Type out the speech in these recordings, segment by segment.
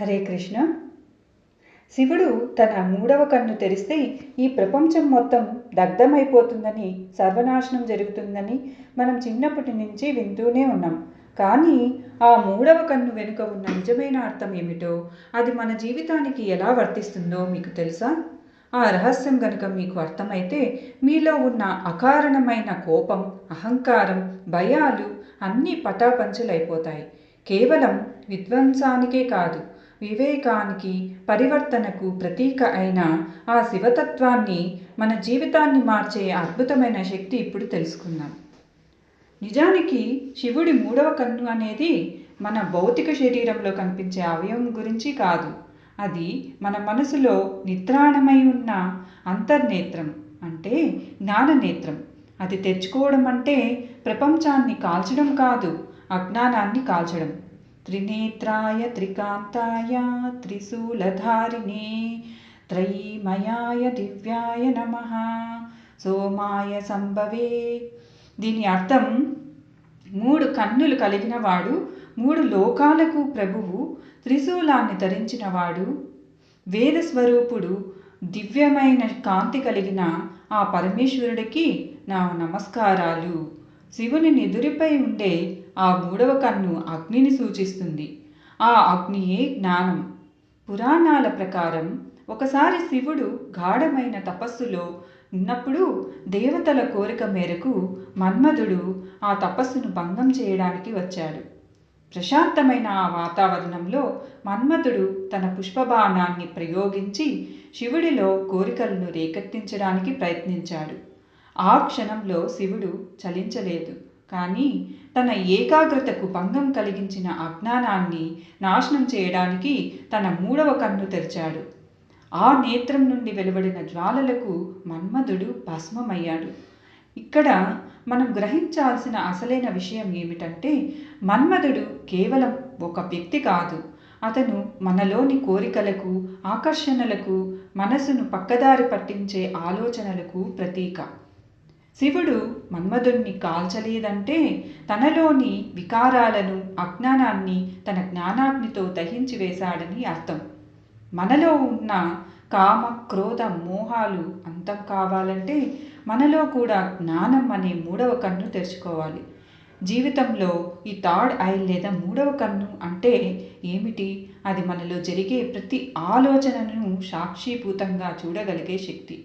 హరే కృష్ణ. శివుడు తన మూడవ కన్ను తెరిస్తే ఈ ప్రపంచం మొత్తం దగ్ధమైపోతుందని సర్వనాశనం జరుగుతుందని మనం చిన్నప్పటి నుంచి వింటూనే ఉన్నాం. కానీ ఆ మూడవ కన్ను వెనుక ఉన్న నిజమైన అర్థం ఏమిటో అది మన జీవితానికి ఎలా వర్తిస్తుందో మీకు తెలుసా? ఆ రహస్యం గనుక మీకు అర్థమైతే మీలో ఉన్న అకారణమైన కోపం అహంకారం భయాలు అన్నీ పటాపంచలైపోతాయి. కేవలం విధ్వంసానికే కాదు వివేకానికి పరివర్తనకు ప్రతీక అయిన ఆ శివతత్వాన్ని మన జీవితాన్ని మార్చే అద్భుతమైన శక్తి ఇప్పుడు తెలుసుకుందాం. నిజానికి శివుడి మూడవ కన్ను అనేది మన భౌతిక శరీరంలో కనిపించే అవయవం గురించి కాదు. అది మన మనసులో నిద్రాణమై ఉన్న అంతర్నేత్రం అంటే జ్ఞాననేత్రం. అది తెచ్చుకోవడం అంటే ప్రపంచాన్ని కాల్చడం కాదు అజ్ఞానాన్ని కాల్చడం. త్రినేత్రాయ త్రికాంతాయ త్రిశూలధారిణి త్రయీమయాయ దివ్యాయ నమ సోమాయ సంభవే దీని అర్థం మూడు కన్నులు కలిగిన వాడు మూడు లోకాలకు ప్రభువు త్రిశూలాన్ని ధరించినవాడు వేద స్వరూపుడు దివ్యమైన కాంతి కలిగిన ఆ పరమేశ్వరుడికి నా నమస్కారాలు. శివుని నిదురిపై ఉండే ఆ మూడవ కన్ను అగ్నిని సూచిస్తుంది. ఆ అగ్నియే జ్ఞానం. పురాణాల ప్రకారం ఒకసారి శివుడు గాఢమైన తపస్సులో ఉన్నప్పుడు దేవతల కోరిక మేరకు మన్మధుడు ఆ తపస్సును భంగం చేయడానికి వచ్చాడు. ప్రశాంతమైన ఆ వాతావరణంలో మన్మథుడు తన పుష్పబాణాన్ని ప్రయోగించి శివుడిలో కోరికలను రేకెత్తించడానికి ప్రయత్నించాడు. ఆ క్షణంలో శివుడు చలించలేదు. కానీ తన ఏకాగ్రతకు భంగం కలిగించిన అజ్ఞానాన్ని నాశనం చేయడానికి తన మూడవ కన్ను తెరిచాడు. ఆ నేత్రం నుండి వెలువడిన జ్వాలలకు మన్మధుడు భస్మమయ్యాడు. ఇక్కడ మనం గ్రహించాల్సిన అసలైన విషయం ఏమిటంటే మన్మధుడు కేవలం ఒక వ్యక్తి కాదు. అతను మనలోని కోరికలకు ఆకర్షణలకు మనసును పక్కదారి పట్టించే ఆలోచనలకు ప్రతీక. శివుడు మన్మధుణ్ణి కాల్చలేదంటే తనలోని వికారాలను అజ్ఞానాన్ని తన జ్ఞానాగ్నితో దహించి వేశాడని అర్థం. మనలో ఉన్న కామ క్రోధ మోహాలు అంతం కావాలంటే మనలో కూడా జ్ఞానం అనే మూడవ కన్ను తెరుచుకోవాలి. జీవితంలో ఈ థర్డ్ ఐ లేదా మూడవ కన్ను అంటే ఏమిటి? అది మనలో జరిగే ప్రతి ఆలోచనను సాక్షిభూతంగా చూడగలిగే శక్తి.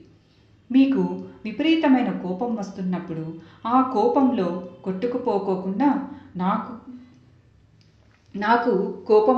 మీకు విపరీతమైన కోపం వస్తున్నప్పుడు ఆ కోపంలో కొట్టుకుపోకోకుండా నాకు నాకు కోపం